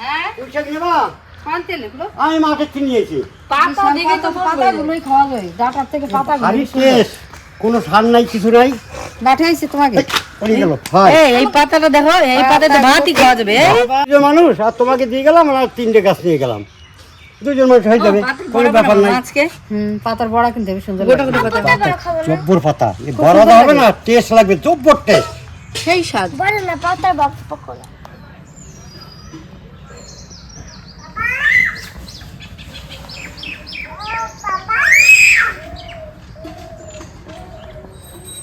হ্যাঁ? পুঁই শাক নেবা? পান্তে লেখলো আমি মাঠে কিনিয়েছি পাতা পাতাগুলোই খাওয়া যায়। ডাটার থেকে পাতাগুলো কোনো সার নাই কিছু নাই। পাঠাইছি তোমাকে? পড়ে গেল এই এই পাতাটা দেখো এই পাতাতে ভাতই খাওয়া যাবে মানুষ আর তোমাকে দিয়ে গেলাম আর তিনটে গাছ নিয়ে গেলাম। দুজন মানুষ হয়ে যাবে কোনো ব্যাপার নাই। আজকে? হুম পাতার বড়া কিন্তু হেবি সুন্দর গোটা গোটা পাতা। জব্বর পাতা। বড় হবে না টেস্ট লাগবে জব্বর টেস্ট। সেই স্বাদ। বড় না পাতার বাপ পকোড়া।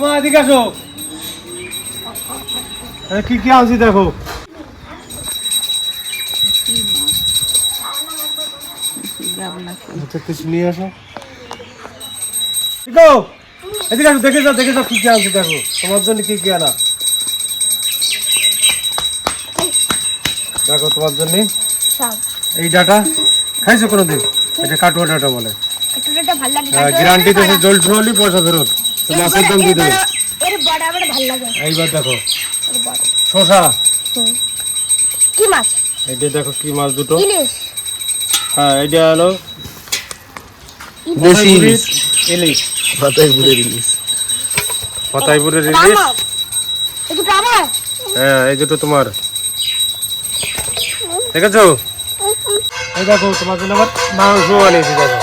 আমার এদিকে আসো। কি কি আনছি দেখো? আচ্ছা কিছু নিয়ে আসো। ঠিক এদিকে আসো দেখে যাও দেখে যাও কি কি আনছি দেখো। তোমার জন্য কি কি আনা? দেখো তোমার জন্য। এই ডাটা খাইছো কোনোদিন? এটা কাটুয়া ডাটা বলে। লাগে গ্যারান্টি দেশে জল ছোয়ালি পয়সা ফেরত। তো মাছের দাম দিয়ে দেবে এর বড় বড় ভালো লাগে। এইবার দেখো। এর শশা কি মাছ? এটা দেখো কি মাছ দুটো। ইলিশ। হ্যাঁ এটা হলো দেশি ইলিশ। ইলিশ। পাতাইপুরের ইলিশ। পাতাইপুরের ইলিশ। এই দুটো আমার। হ্যাঁ এই দুটো তোমার। দেখেছ? এই দেখো তোমার জন্য আবার মাংস আনিয়েছি দেখো।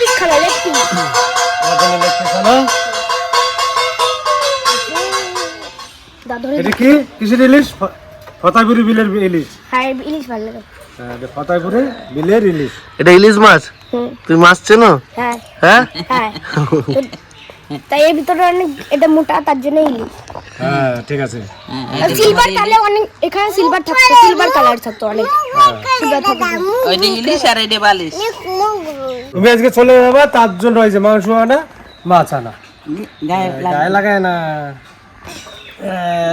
পিস খাবে লেগ পিস তোমার জন্য leg piece আনো। এটা কি? কিসের ইলিশ? ফ- ফতাইপুরি বিলের ইলিশ। হ্যাঁ ইলিশ ভালো লাগে। হ্যাঁ এটা বিলের ইলিশ। এটা ইলিশ মাছ? তুই তুমি মাছ চেনো? হ্যাঁ। হ্যাঁ? হ্যাঁ। তাই এর ভিতরে অনেক এটা মোটা তার জন্য ইলিশ। হ্যাঁ ঠিক আছে। সিলভার তাহলে অনেক এখানে সিলভার থাকতো সিলভার কালার থাকতো অনেক। সিলভার থাকতো ওইটা ইলিশ আর এইটা বালিশ। তুমি আজকে চলে যাবে তার জন্য ওই যে মাংস আনা মাছ আনা। গায়ে গায়ে লাগায় না।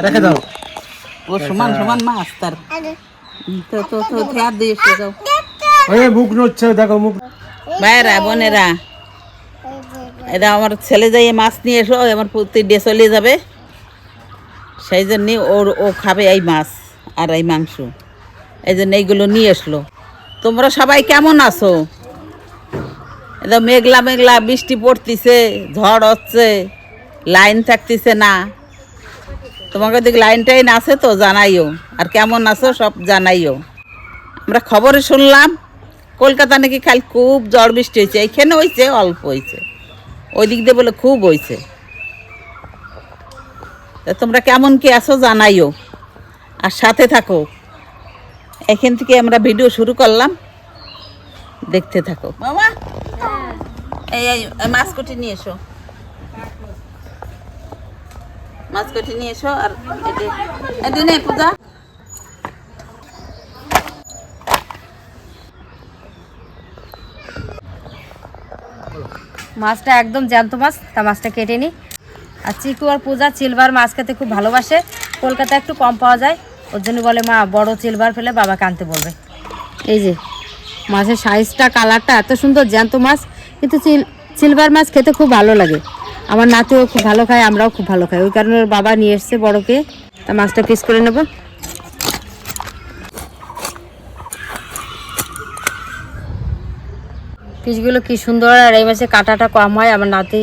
রেখে দাও। ও সমান সমান মাছ তার। তো তো তো থেয়ার দিয়ে এসে যাও। ওই মুখ নড়ছে দেখো মুখ। ভাইরা বোনেরা এটা আমার ছেলে যাই মাছ নিয়ে এসো আমার পুত্রি ডে চলে যাবে। সেই জন্যে ওর, ও খাবে এই মাছ আর এই মাংস। এই জন্য এইগুলো নিয়ে আসলো তোমরা সবাই কেমন আছো? এটা মেঘলা মেঘলা বৃষ্টি পড়তিছে, ঝড় হচ্ছে, লাইন থাকতিছে না। তোমাকে দিকে লাইন টাইন আছে তো, জানাইও। আর কেমন আছো সব জানাইও। আমরা খবরে শুনলাম, কলকাতা নাকি খালি খুব ঝড় বৃষ্টি হয়েছে, এইখানে হয়েছে, অল্প হয়েছে। ওই দিক দিয়ে বলে খুব হয়েছে তোমরা কেমন কি আছো জানাইও। আর সাথে থাকো। এখান থেকে আমরা ভিডিও শুরু করলাম। দেখতে থাকো। এই এই এই মাছ কুটি নিয়ে এসো। মাছ কুটি নিয়ে এসো আর এদিনে পূজা। মাছটা একদম জ্যান্ত মাছ, তা মাছটা কেটে নিই। আর চিকু আর পূজা চিলবার মাছ খেতে খুব ভালোবাসে। কলকাতায় একটু কম পাওয়া যায়, ওর জন্য বলে, মা, বড় চিলবার ফেলে বাবাকে আনতে বলবে। এই যে, মাছের সাইজটা কালারটা এত সুন্দর জ্যান্ত মাছ, কিন্তু চিল সিলভার মাছ খেতে খুব ভালো লাগে। আমার নাতিও খুব ভালো খায়, আমরাও খুব ভালো খাই। ওই কারণে ওর বাবা নিয়ে এসছে বড়কে। তা মাছটা পিস করে নেব। পিসগুলো কি সুন্দর, আর এই মাসে কাটাটা কম হয়, আমার নাতি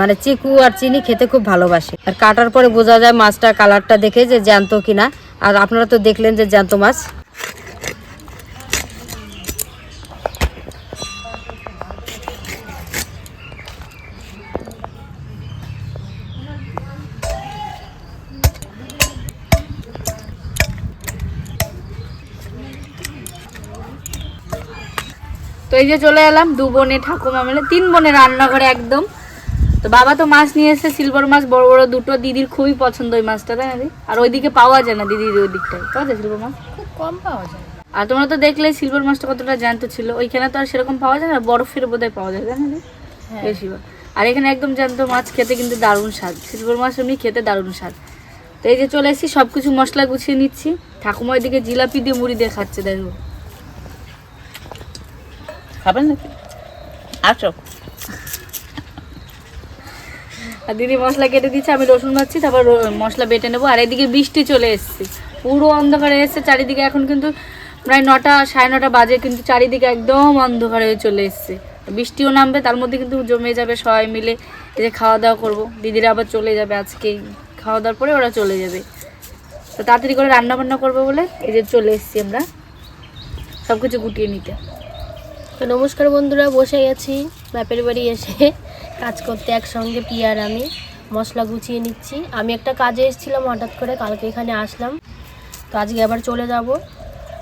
মানে চিকু আর চিনি খেতে খুব ভালোবাসে। আর কাটার পরে বোঝা যায় মাছটা কালারটা দেখে যে জ্যান্ত কিনা। আর আপনারা তো দেখলেন যে জ্যান্ত মাছ। এই যে চলে এলাম দু বোনে ঠাকুমা মিলে তিন বোনে রান্নাঘরে একদম। তো বাবা তো মাছ নিয়ে এসেছে সিলভার মাছ বড় বড় দুটো দিদির খুবই পছন্দ ওই মাছটা তাই না? আর ওইদিকে পাওয়া যায় না দিদির ওই দিকটায়। পাওয়া যায় সিলভার মাছ? খুব কম পাওয়া যায়। আর তোমরা তো দেখলে সিলভার মাছটা কতটা জ্যান্ত ছিল। ওইখানে তো আর সেরকম পাওয়া যায় না বরফের বোধহয় পাওয়া যায় তাই না দিদি? বেশিরভাগ। আর এখানে একদম জ্যান্ত মাছ খেতে কিন্তু দারুণ স্বাদ। সিলভার মাছ এমনি খেতে দারুণ স্বাদ। তো এই যে চলে এসেছি সব কিছু মশলা গুছিয়ে নিচ্ছি। ঠাকুমা ওইদিকে জিলাপি দিয়ে মুড়ি দিয়ে খাচ্ছে দেখো। খাবেন নাকি? আসো। আর দিদি মশলা কেটে দিচ্ছে, আমি রসুন ভাজছি, তারপর মশলা বেটে নেব। আর এদিকে বৃষ্টি চলে এসছে, পুরো অন্ধকারে এসছে, চারিদিকে এখন কিন্তু প্রায় নটা, সাড়ে নটা বাজে, কিন্তু চারিদিকে একদম অন্ধকার হয়ে চলে এসছে। বৃষ্টিও নামবে, তার মধ্যে কিন্তু জমে যাবে সবাই মিলে, এই যে খাওয়া দাওয়া করব। দিদিরা আবার চলে যাবে আজকেই খাওয়া দাওয়ার পরে ওরা চলে যাবে। তো তাড়াতাড়ি করে রান্না বান্না করব বলে, এই যে চলে এসছি আমরা সব কিছু গুটিয়ে নিতে। তো নমস্কার বন্ধুরা, বসে গেছি। বাপের বাড়ি এসে কাজ করতে একসঙ্গে পিয়ার আমি। মশলা গুছিয়ে নিচ্ছি। আমি একটা কাজে এসেছিলাম, হঠাৎ করে কালকে এখানে আসলাম। তো আজকে আবার চলে যাব।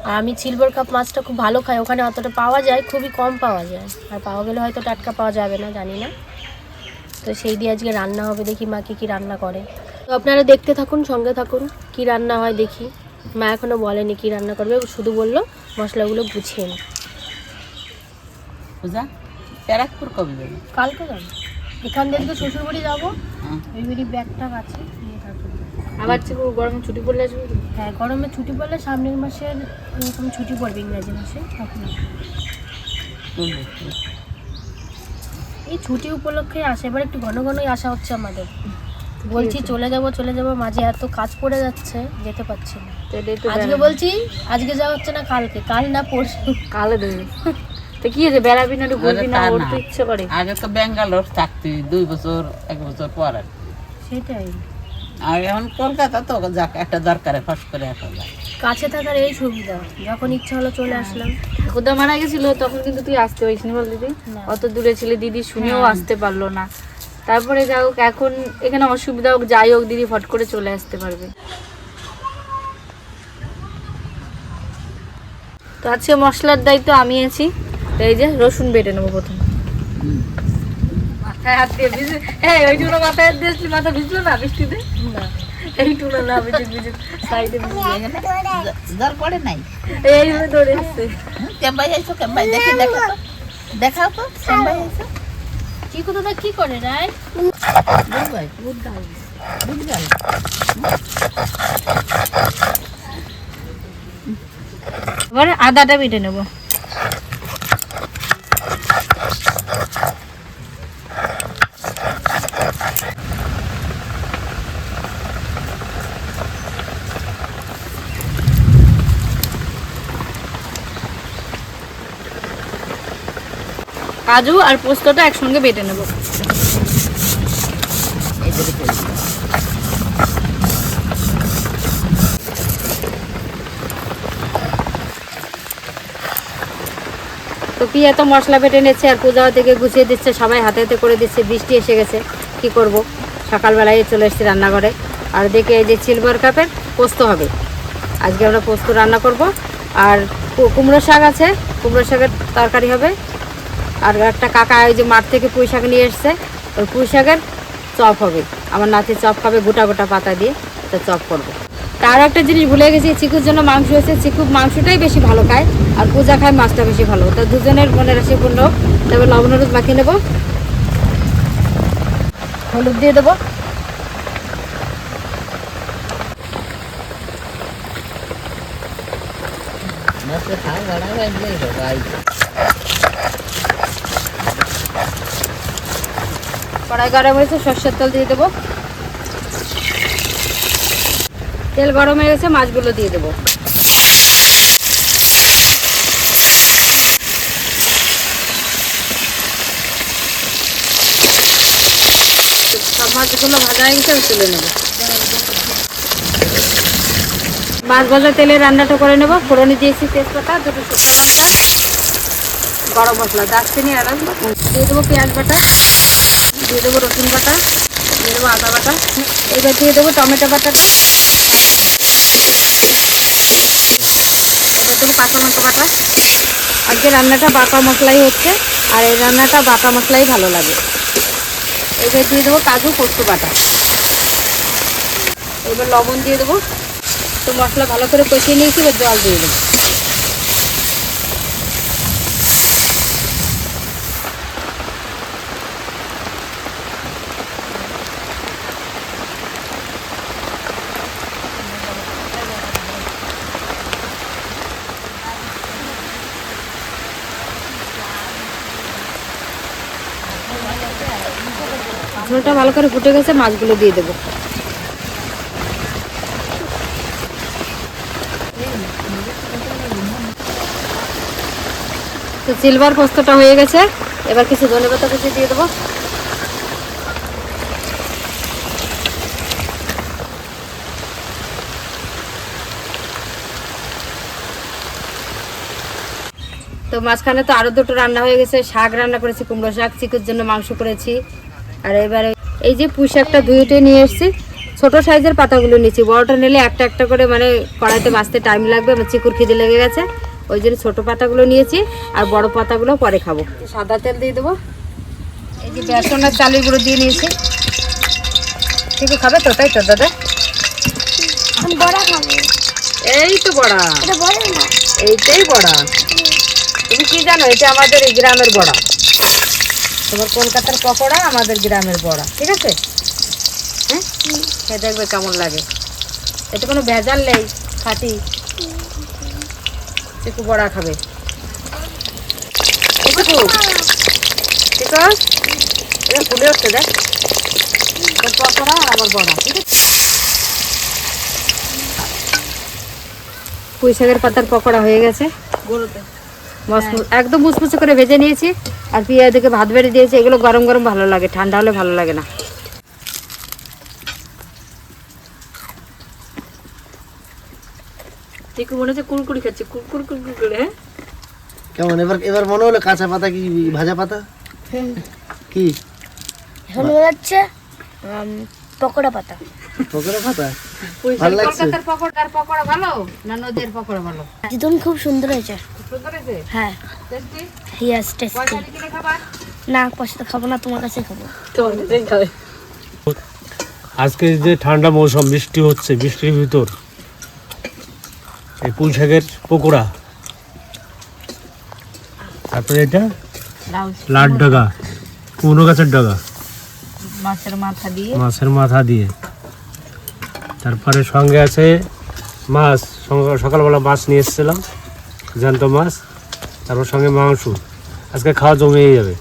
আর আমি সিলভার কাপ মাছটা খুব ভালো খাই। ওখানে অতটা পাওয়া যায়, খুবই কম পাওয়া যায়। আর পাওয়া গেলে হয়তো টাটকা পাওয়া যাবে না, জানি না। তো সেই দিয়ে আজকে রান্না হবে, দেখি মা কী কী রান্না করে। তো আপনারা দেখতে থাকুন, সঙ্গে থাকুন, কি রান্না হয় দেখি। মা এখনও বলেনি কি রান্না করবে, শুধু বলল মশলাগুলো গুছিয়ে নি পূজা? ব্যারাকপুর কবে যাবে? কালকে যাব। এখান থেকে শ্বশুর বাড়ি যাব। হ্যাঁ। ওই বাড়ি ব্যাগটা আছে আবার গরমে ছুটি পড়লে আসবে হ্যাঁ গরমে ছুটি পড়লে সামনের মাসের এরকম ছুটি পড়বে ইংরাজি মাসে তখন এই ছুটি উপলক্ষে আসে এবার একটু ঘন ঘনই আসা হচ্ছে আমাদের। বলছি চলে যাব চলে যাব মাঝে এত কাজ পড়ে যাচ্ছে যেতে পারছি না। তো আজকে বলছি আজকে যাওয়া হচ্ছে না কালকে কাল না পরশু। কালে দেবে তো কি হয়েছে? বেড়াবি না ঘুরবি না তা ওর না। তো ইচ্ছে করে। আগে তো ব্যাঙ্গালোর থাকতি দুই বছর এক বছর পর আর সেটাই। আর এখন কলকাতা তো যাক একটা দরকারে ফস করে আসা কাছে থাকার এই সুবিধা যখন ইচ্ছা হলো চলে আসলাম। মারা গেছিল তখন কিন্তু তুই আসতে পারিসনি বল দিদি অত দূরে ছিলে দিদি শুনেও আসতে পারল না। তারপরে যাই হোক এখন এখানে অসুবিধা হোক যাই হোক দিদি ফট করে চলে আসতে পারবে। তো আজকে মশলার দায়িত্ব আমি আছি। তো এই যে রসুন বেটে নেব প্রথম। মাথায় হাত দিয়ে ভিজে হ্যাঁ ওই মাথায় হাত দিয়ে মাথা ভিজলো না বৃষ্টিতে? না। এই টুনো না ভিজে ভিজে সাইডে ভিজে জ্বর পড়ে নাই। কেম্বাই কেম্বাই দেখি দেখো তো। দেখাও তো কেম্বাই আইসো। চিকু দাদা কি করে এবার আদাটা বেটে নেব। কাজু আর পোস্তটা একসঙ্গে বেটে নেব। তো পিয়া তো মশলা বেটে নিচ্ছে আর পূজা থেকে গুছিয়ে দিচ্ছে, সবাই হাতে হাতে করে দিচ্ছে, বৃষ্টি এসে গেছে, কি করব? সকালবেলায় চলে এসেছি রান্নাঘরে। আর দেখে এই যে সিলভার কাপের পোস্ত হবে। আজকে আমরা পোস্ত রান্না করব। আর কুমড়ো শাক আছে, কুমড়ো শাকের তরকারি হবে। আর একটা কাকা ওই যে মাঠ থেকে পুঁই শাক নিয়ে এসছে, ওই পুঁই শাকের চপ হবে। আমার নাতি চপ খাবে গোটা গোটা পাতা দিয়ে এটা চপ করব। তার একটা জিনিস ভুলে গেছি, চিকুর জন্য মাংস হয়েছে। চিকু মাংসটাই বেশি ভালো খায়, আর পূজা খায় মাছটা বেশি ভালো। তো দুজনের মনে রাশি পূর্ণ তবে লবণ হলুদ মাখিয়ে নেব। হলুদ দিয়ে দেবো বড়া বাজলেই হবে আই কড়াই গরম হয়েছে, সর্ষের তেল দিয়ে দেবো। তেল গরম হয়ে গেছে, মাছগুলো দিয়ে দেবো। সব মাছগুলো ভাজা হয়ে গেছে তুলে নেব। মাছ ভাজা তেলে রান্নাটা করে নেব। ফোড়নে দিয়েছি তেজপাতা, দুটো শুকনো লঙ্কা, গরম মশলা, দারচিনি, এলাচ দিয়ে দেবো পেঁয়াজ বাটা। দিয়ে দেবো রসুন বাটা, দিয়ে দেবো আদা বাটা। এবার দিয়ে দেবো টমেটো বাটাটা এবার দেবো কাঁচা লঙ্কা বাটা। আজকে রান্নাটা বাটা মশলাই হচ্ছে, আর এই রান্নাটা বাটা মশলাই ভালো লাগে। এবার দিয়ে দেবো কাজু পোস্ত বাটা। এবার লবণ দিয়ে দেবো। তো মশলা ভালো করে কষিয়ে নিয়েছি, এবার জল দিয়ে দেবো। ঝোলটা ভালো করে ফুটে গেছে, মাছগুলো দিয়ে দেবো। তো সিলভার পোস্তটা হয়ে গেছে, এবার কিছু ধনে পাতা কুচি দিয়ে দেবো। তো মাঝখানে তো আরও দুটো রান্না হয়ে গেছে, শাক রান্না করেছি, কুমড়ো শাক, চিকুর জন্য মাংস করেছি। আর এবারে এই যে পুঁই শাকটা ধুয়েটে নিয়ে এসেছি। ছোট সাইজের পাতাগুলো নিয়েছি। বড়টা নিলে একটা একটা করে মানে কড়াইতে বাঁচতে টাইম লাগবে আমার চিকুর খিদে লেগে গেছে। ওই জন্য ছোটো পাতাগুলো নিয়েছি আর বড় পাতাগুলো পরে খাব। সাদা তেল দিয়ে দেবো। এই যে বেসন আর চালের গুঁড়ো দিয়ে নিয়েছি। চিকু খাবে তো? তাই তো দাদা? এই তো বড়া। এইটাই বড়া। তুমি কি জানো? এটা আমাদের এই গ্রামের বড়া। তোমার কলকাতার পকোড়া আমাদের গ্রামের বড়া ঠিক আছে? হ্যাঁ? খেয়ে দেখবে কেমন লাগে। এতে কোনো ভেজাল নেই খাটি। চিকু বড়া খাবে। ঠিক আছে এটা ফুলে উঠছে দেখ। তোর পকোড়া আর আমার বড়া ঠিক আছে? পুঁই শাকের পাতার পকোড়া হয়ে গেছে। মসমস একদম মুচমুচে করে ভেজে নিয়েছি। আর পেঁয়াজ দিকে ভাত বেড়ে দিয়েছি এগুলো গরম গরম ভালো লাগে ঠান্ডা হলে ভালো লাগে না। চিকু মনে হচ্ছে কুরকুরি খাচ্ছে কুরকুর কুরকুর করে হ্যাঁ? কেমন এবার এবার মনে হলো কাঁচা পাতা কি ভাজা পাতা? কি? এখন হয়ে যাচ্ছে পকোড়া পাতা। পকোড়া পাতা? ভালো লাগছে। কলকাতার পকোড়া ভালো না নদীর পকোড়া ভালো? একদম খুব সুন্দর হয়েছে। হ্যাঁ। টেস্টি টেস্টি পয়সা দিয়ে কিনে খাবার না পয়সা তো খাব না তোমার কাছে খাব। তোমার কাছেই খাবে। আজকে যে ঠান্ডা মৌসুম বৃষ্টি হচ্ছে বৃষ্টির ভিতর। এই পুঁই শাকের পকোড়া। তারপরে এটা লাউ লাট ডাগা কুমড়ো গাছের ডাগা। মাছের মাথা দিয়ে। মাছের মাথা দিয়ে। তারপরে সঙ্গে আছে মাছ। সঙ্গে- সকালবেলা মাছ নিয়ে এসেছিলাম। জ্যান্ত মাছ তারপর সঙ্গে মাংস। আজকে খাওয়া জমেই যাবে।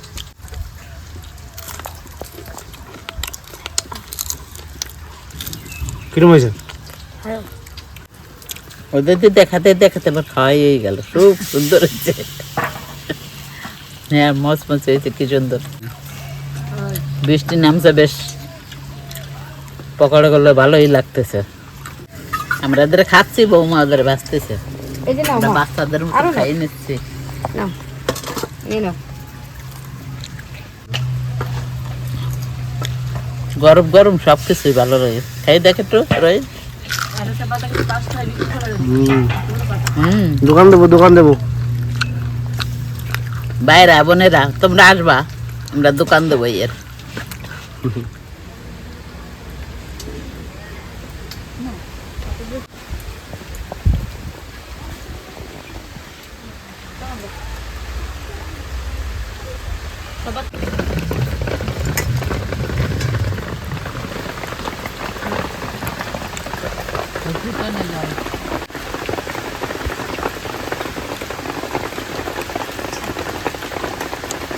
কিরম হয়েছে? ওদের তো দেখাতে দেখাতে আবার খাওয়াই হয়ে গেল। খুব সুন্দর হয়েছে। হ্যাঁ মচ মচ হয়েছে কি সুন্দর। বৃষ্টি নামছে বেশ। পকোড়া করলে ভালোই লাগতেছে। আমরা এদের খাচ্ছি বৌমা ওদের বাঁচতেছে এই যে নাও আমরা মা। বাচ্চাদের মতো আরও নাও। খাই নিচ্ছি। নাও এই নাও। গরম গরম সব কিছুই ভালো রয়ে। খাই দেখে একটু রয়ে। হুম। দোকান দেবো দোকান দেবো। বাইরা বোনেরা তোমরা আসবা। আমরা দোকান দেবো এর।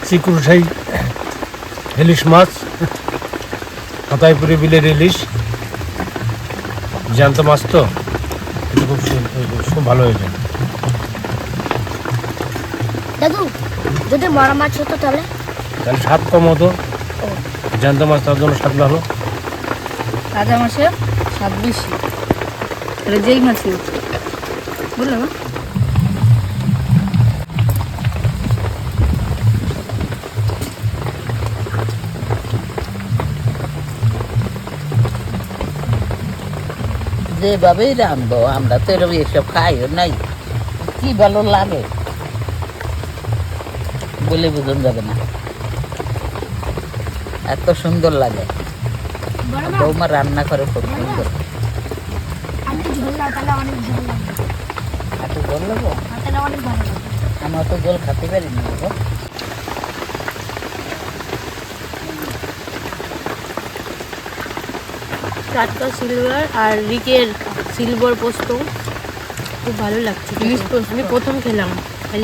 চিকুর সাই ইলিশ মাছ হাতাইপুরি বিলের ইলিশ। জ্যান্ত মাছ তো খুব খুব ভালো হয়েছে। দাদু যদি মরা মাছ হতো তাহলে? তাহলে স্বাদ কম হতো। জ্যান্ত মাছ তার জন্য স্বাদ ভালো। তাজা মাছের স্বাদ বেশি। তাহলে যেই হোক। বুঝলে যেভাবেই রাঁধবো আমরা তো এরকম এসব খাইও নাই। কি ভালো লাগে? বলে বোঝান যাবে না। এত সুন্দর লাগে। বৌমা রান্না করে খুব সুন্দর। এত জল লাগবে আমার তো জল খেতে পারি না টাটকা সিলভার আর রিকের সিলভার পোস্ত। খুব ভালো লাগছে ইলিশ পোস্ত। আমি প্রথম খেলাম।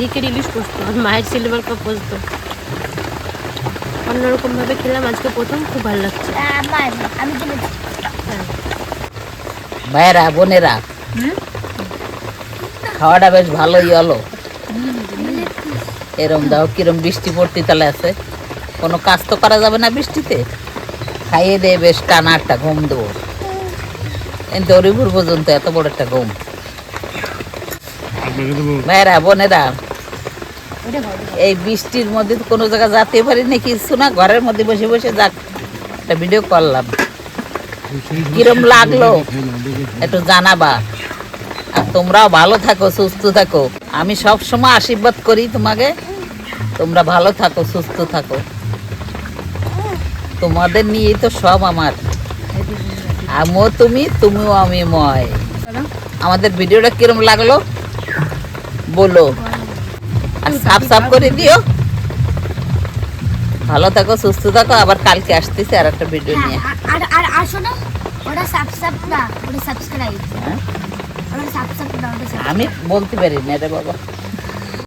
রিকের ইলিশ পোস্ত আর মায়ের সিলভার কাপ পোস্ত। অন্যরকমভাবে খেলাম আজকে প্রথম। খুব ভালো লাগছে। ভাইয়েরা বোনেরা খাওয়াটা বেশ ভালোই হলো। এরম দাও কিরম বৃষ্টি পড়তে তাহলে আছে। কোনো কাজ তো করা যাবে না বৃষ্টিতে? খাইয়ে দিয়ে বেশ টানা একটা ঘুম দেবো। এই দরিপুর পর্যন্ত এত বড় একটা ঘুম ভাইয়েরা বোনেরা এই বৃষ্টির মধ্যে কোনো জায়গায় যেতে পারি না কিছু না ঘরের মধ্যে বসে বসে যাক। একটা ভিডিও করলাম। কিরম লাগল? একটু জানাবা। আর তোমরাও ভালো থাকো সুস্থ থাকো। আমি সব সময় আশীর্বাদ করি তোমাকে। তোমরা ভালো থাকো সুস্থ থাকো। তোমাদের নিয়েই তো সব আমার। আমিও তুমি তুমিও আমি ময় আমাদের ভিডিওটা কিরম লাগল? বলো। আর সাফ সাফ করে দিও। ভালো থাকো সুস্থ থাকো। আবার কালকে আসতেছি আর একটা ভিডিও নিয়ে। আর আর আর শোনো ওটা সাবস্ক্রাইব না ওটা সাবস্ক্রাইব হ্যাঁ? না আমি বলতে পারি না রে বাবা।